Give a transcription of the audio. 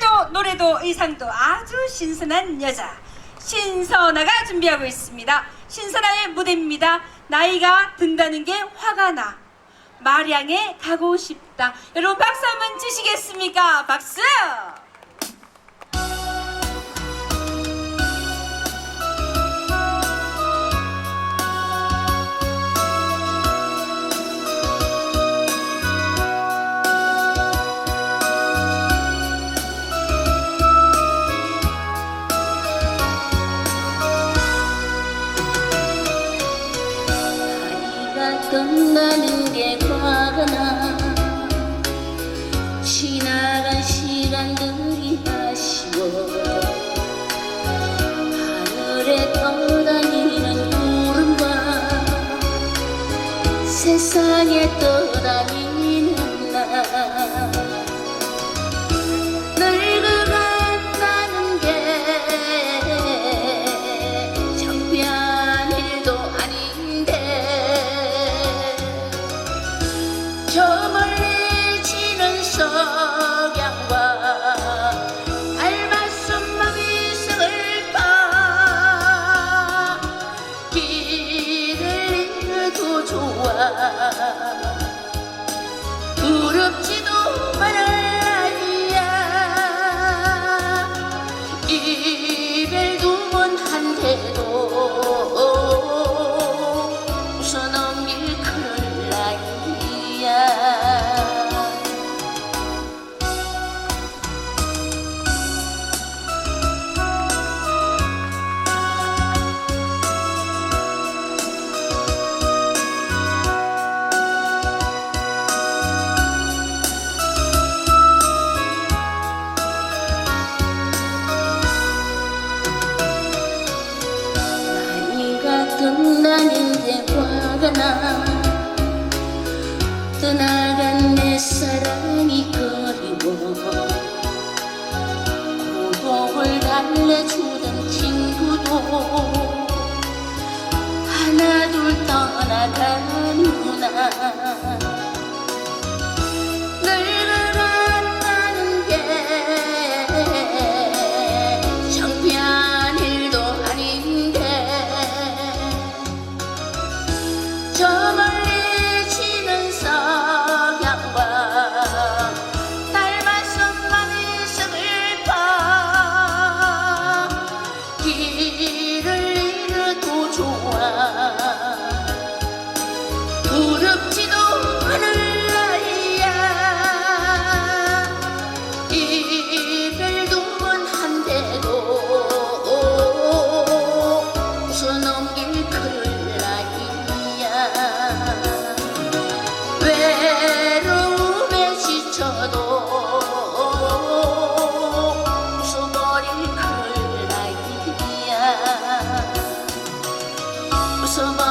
목소리도 노래도 의상도 아주 신선한 여자 신선아가 준비하고 있습니다. 신선아의 무대입니다. 나이가 든다는 게 화가 나. 마량에 가고 싶다. 여러분 박수 한번 주시겠습니까? 박수! 뜬다는 게 화가 나 지나간 시간들이 아쉬워. 하늘에 떠다니는 구름과 세상에 떠다니는 나 저 멀리 떠나간 내 사랑이 그리워 고독을 달래주던 친구도 하나 둘 떠나가는구나. 저 멀리 so.